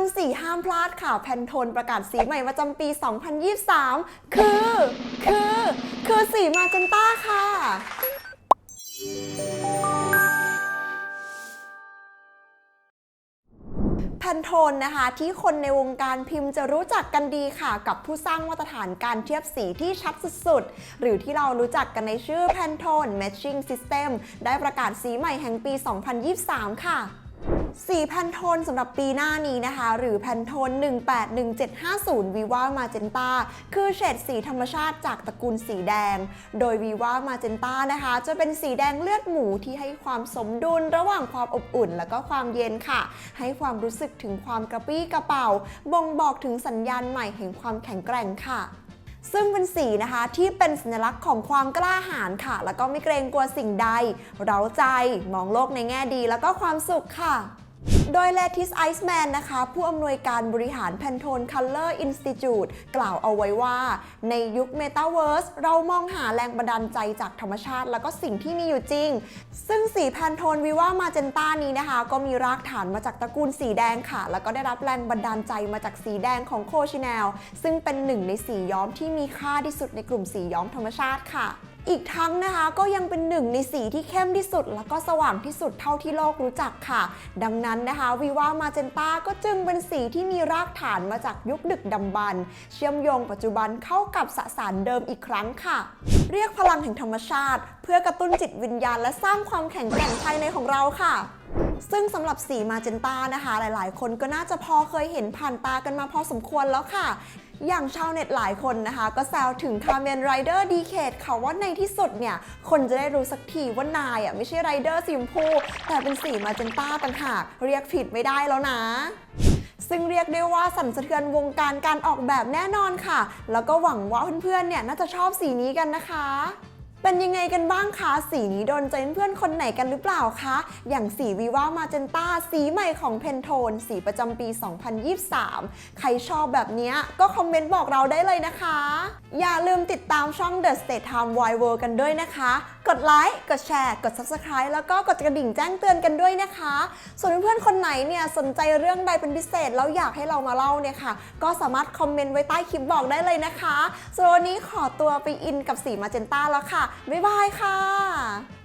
วันสีห้ามพลาดค่ะแพนโทนประกาศสีใหม่ประจำปี 2023 คือ คือ คือสีมาเจนต้าค่ะแพนโทนนะคะ ที่คนในวงการพิมพ์จะรู้จักกันดีค่ะ กับผู้สร้างมาตรฐานการเทียบสีที่ชัดสุดๆ หรือที่เรารู้จักกันในชื่อ Pantone Matching System ได้ประกาศสีใหม่แห่งปี 2023 ค่ะ สีแพนโทนสำหรับปีหน้านี้นะคะ หรือแพนโทน 181750 Viva Magenta คือเฉดสีธรรมชาติจากตระกูลสีแดง โดย Viva Magenta นะคะ จะเป็นสีแดงเลือดหมูที่ให้ความสมดุลระหว่างความอบอุ่น และก็ความเย็นค่ะ ให้ความรู้สึกถึงความกระปี้กระเป๋า บ่งบอกถึงสัญญาณใหม่แห่งความแข็งแกร่งค่ะ ซึ่งเป็นสีนะคะที่เป็นสัญลักษณ์ของความกล้าหาญค่ะ แล้วก็ไม่เกรงกลัวสิ่งใด เร้าใจมองโลกในแง่ดีแล้วก็ความสุขค่ะ โดย Lattice Iceman นะคะ ผู้อำนวยการบริหาร Pantone Color Institute กล่าวเอาไว้ว่า ในยุค Metaverse เรามองหาแรงบันดาลใจจากธรรมชาติ แล้วก็สิ่งที่มีอยู่จริง ซึ่งสี Pantone Viva Magenta นี้นะคะ ก็มีรากฐานมาจากตระกูลสีแดงค่ะ แล้วก็ได้รับแรงบันดาลใจมาจากสีแดงของ Cochineal ซึ่งเป็นหนึ่งในสีย้อมที่มีค่าที่สุดในกลุ่มสีย้อมธรรมชาติค่ะ อีกทั้งนะคะก็ยังเป็นหนึ่งในสีที่เข้มที่สุด แล้วก็สว่างที่สุดเท่าที่โลกรู้จักค่ะ ดังนั้นนะคะวีว่ามาเจนตาก็จึงเป็นสีที่มีรากฐานมาจากยุคดึกดำบรรพ์เชื่อมโยงปัจจุบันเข้ากับสสารเดิมอีกครั้งค่ะ เรียกพลังแห่งธรรมชาติ เพื่อกระตุ้นจิตวิญญาณและสร้างความแข็งแกร่งภายในของเราค่ะ ซึ่งสำหรับสีมาเจนตานะคะ หลายๆ คนก็น่าจะพอเคยเห็นผ่านตากันมาพอสมควรแล้วค่ะ อย่างชาวเน็ตหลายคนนะคะ ก็แซวถึงคาเมนไรเดอร์ดีเคทค่ะว่าในที่สุดเนี่ย คนจะได้รู้สักทีว่านายอะไม่ใช่ไรเดอร์สีชมพูแต่เป็นสีมาเจนต้าต่างหากเรียกผิดไม่ได้แล้วนะซึ่งเรียกได้ว่าสั่นสะเทือนวงการการออกแบบแน่นอนค่ะ แล้วก็หวังว่าเพื่อนๆ เนี่ยน่าจะชอบสีนี้กันนะคะ เป็นยังไงกันบ้างคะ สีนี้โดนใจเพื่อนคนไหนกันหรือเปล่าคะ อย่างสีวีว่ามาเจนต้าสีใหม่ของเพนโทน สีประจำปี 2023 ใครชอบแบบนี้ก็คอมเมนต์บอกเราได้เลยนะคะ อย่าลืมติดตามช่อง The State Time Wide World กันด้วยนะคะ กดไลค์ กดแชร์ กด Subscribe แล้วก็กดกระดิ่งแจ้งเตือนกันด้วยนะคะ ส่วนเพื่อนๆคนไหนเนี่ยสนใจเรื่องใดเป็นพิเศษแล้วอยากให้เรามาเล่าเนี่ยค่ะ ก็สามารถคอมเมนต์ไว้ใต้คลิปบอกได้เลยนะคะส่วนวันนี้ขอตัวไปอินกับสีมาเจนต้าแล้วค่ะบ๊ายบายค่ะ